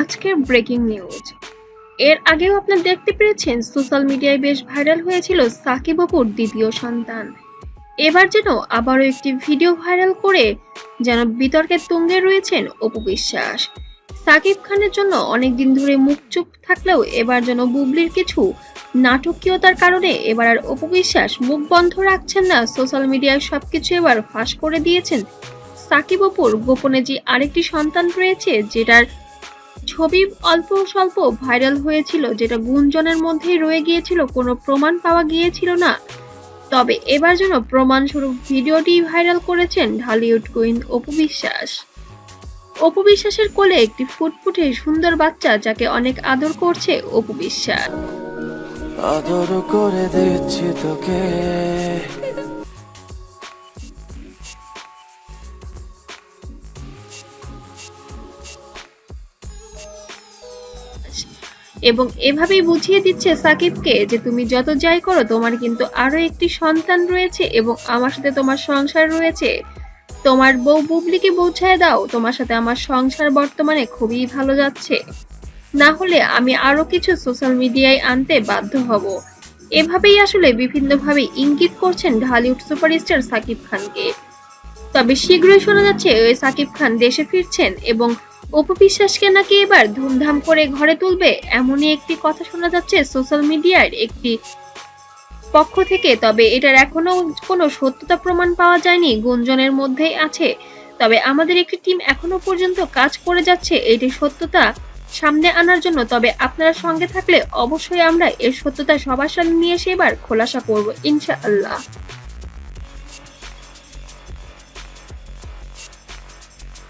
আজকের breaking news. এর আগেও আপনারা দেখতে পেরেছেন, সোশ্যাল মিডিয়ায় বেশ ভাইরাল হয়েছিল সাকিব অপুর দ্বিতীয় সন্তান। এবার যেন আবারও একটি ভিডিও ভাইরাল করে যেন বিতর্কের তুঙ্গে রয়েছেন অপু বিশ্বাস। সাকিব খানের জন্য অনেকদিন ধরে মুখ চুপ থাকলেও এবার যেন বুবলির কিছু নাটকীয়তার কারণে এবার আর অপু বিশ্বাস মুখ বন্ধ রাখছেন না, সোশ্যাল মিডিয়ায় সবকিছু এবার ফাঁস করে দিয়েছেন সাকিব অপুর গোপনে যে আরেকটি সন্তান রয়েছে, যেটার ছবি অল্প স্বল্প ভাইরাল হয়েছিল, যেটা গুঞ্জনের মধ্যেই রয়ে গিয়েছিল, কোনো প্রমাণ পাওয়া গিয়েছিল না। তবে এবার যেন প্রমাণস্বরূপ ভিডিওটি ভাইরাল করেছেন ঢালিউড কুইন অপু বিশ্বাস। অপু বিশ্বাসের কোলে একটি ফুটফুটে সুন্দর বাচ্চা, যাকে অনেক আদর করছে অপু বিশ্বাস। আদর করে দিচ্ছি তোকে। এবং এভাবেই বুঝিয়ে দিচ্ছে সাকিবকে যে তুমি যত যাই করো, তোমার কিন্তু আরও একটি সন্তান রয়েছে এবং আমার সাথে তোমার সংসার রয়েছে। তোমার বউ বুবলিকে দাও, তোমার সাথে আমার সংসার বর্তমানে খুবই ভালো যাচ্ছে। না হলে আমি আরও কিছু সোশ্যাল মিডিয়ায় আনতে বাধ্য হব। এভাবেই আসলে বিভিন্নভাবে ইঙ্গিত করছেন ঢালিউড সুপারস্টার সাকিব খানকে। তবে শীঘ্রই শোনা যাচ্ছে, ওই সাকিব খান দেশে ফিরছেন এবং অপু বিশ্বাসকে নাকি এবার ধুমধাম করে ঘরে তুলবে? এমনই একটি কথা শোনা যাচ্ছে সোশ্যাল মিডিয়ার একটি পক্ষ থেকে, তবে এটার এখনও কোনো সত্যতা প্রমাণ পাওয়া যায়নি, গুঞ্জনের মধ্যেই আছে। তবে আমাদের একটি টিম এখনও পর্যন্ত কাজ করে যাচ্ছে এটি সত্যতা সামনে আনার জন্য, তবে আপনারা সঙ্গে থাকলে অবশ্যই আমরা এর সত্যতা সবার সামনে নিয়ে এসে এবার খোলাসা করব, ইনশাআল্লাহ।